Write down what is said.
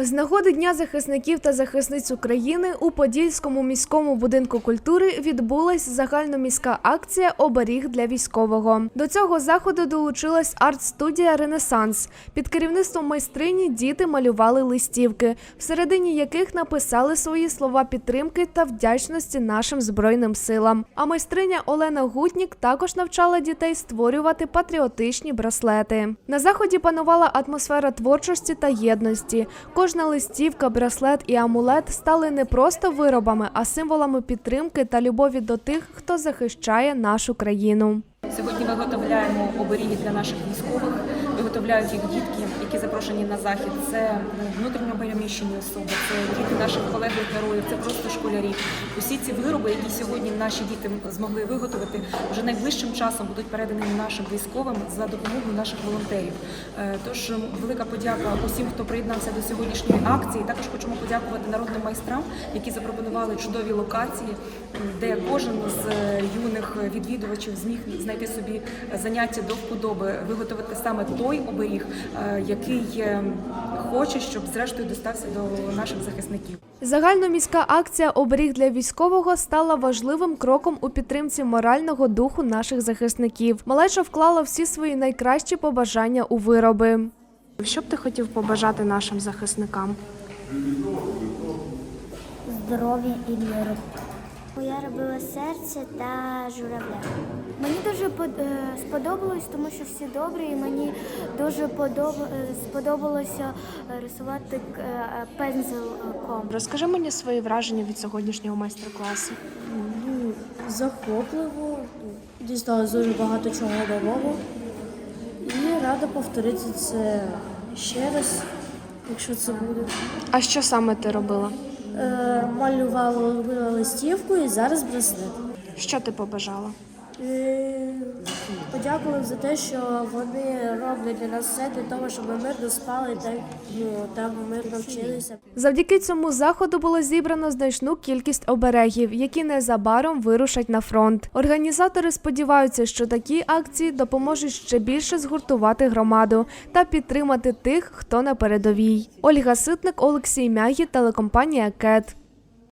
З нагоди Дня захисників та захисниць України у Подільському міському будинку культури відбулась загальноміська акція Оберіг для військового. До цього заходу долучилась арт-студія Ренесанс. Під керівництвом майстрині діти малювали листівки, всередині яких написали свої слова підтримки та вдячності нашим збройним силам. А майстриня Олена Гутнік також навчала дітей створювати патріотичні браслети. На заході панувала атмосфера творчості та єдності. Кожна листівка, браслет і амулет стали не просто виробами, а символами підтримки та любові до тих, хто захищає нашу країну. Сьогодні виготовляємо оберіги для наших військових, виготовляють їх дітки, які запрошені на захід. Це внутрішньо переміщені особи, це діти наших колег героїв, це просто школярі. Усі ці вироби, які сьогодні наші діти змогли виготовити, вже найближчим часом будуть передані нашим військовим за допомогою наших волонтерів. Е, Тож велика подяка усім, хто приєднався до сьогоднішньої акції. Також хочемо подякувати народним майстрам, які запропонували чудові локації, де кожен з е, юних відвідувачів зміг знайти собі заняття до вподоби, виготовити саме той оберіг, е, який е, хоче, щоб зрештою достався до наших захисників. Загальноміська акція Оберіг для військового стала важливим кроком у підтримці морального духу наших захисників. Малеча вклала всі свої найкращі побажання у вироби. Що б ти хотів побажати нашим захисникам? здоров'я і миру. Я робила серце та журавля. Мені дуже е, сподобалось, тому що всі добрі, і мені дуже е, сподобалося рисувати е, пензелком. Розкажи мені свої враження від сьогоднішнього майстер-класу. Ну, захопливо, дізналась дуже багато чого нового. І рада повторити це ще раз, якщо це буде. А що саме ти робила? Е, малювала листівку і зараз браслет. Що ти побажала? Подякував за те, що вони роблять для нас все для того, щоб ми мирно спали та ну, там мирно вчилися. Завдяки цьому заходу було зібрано значну кількість оберегів, які незабаром вирушать на фронт. Організатори сподіваються, що такі акції допоможуть ще більше згуртувати громаду та підтримати тих, хто на передовій. Ольга Ситник, Олексій Мягі, телекомпанія КЕТ.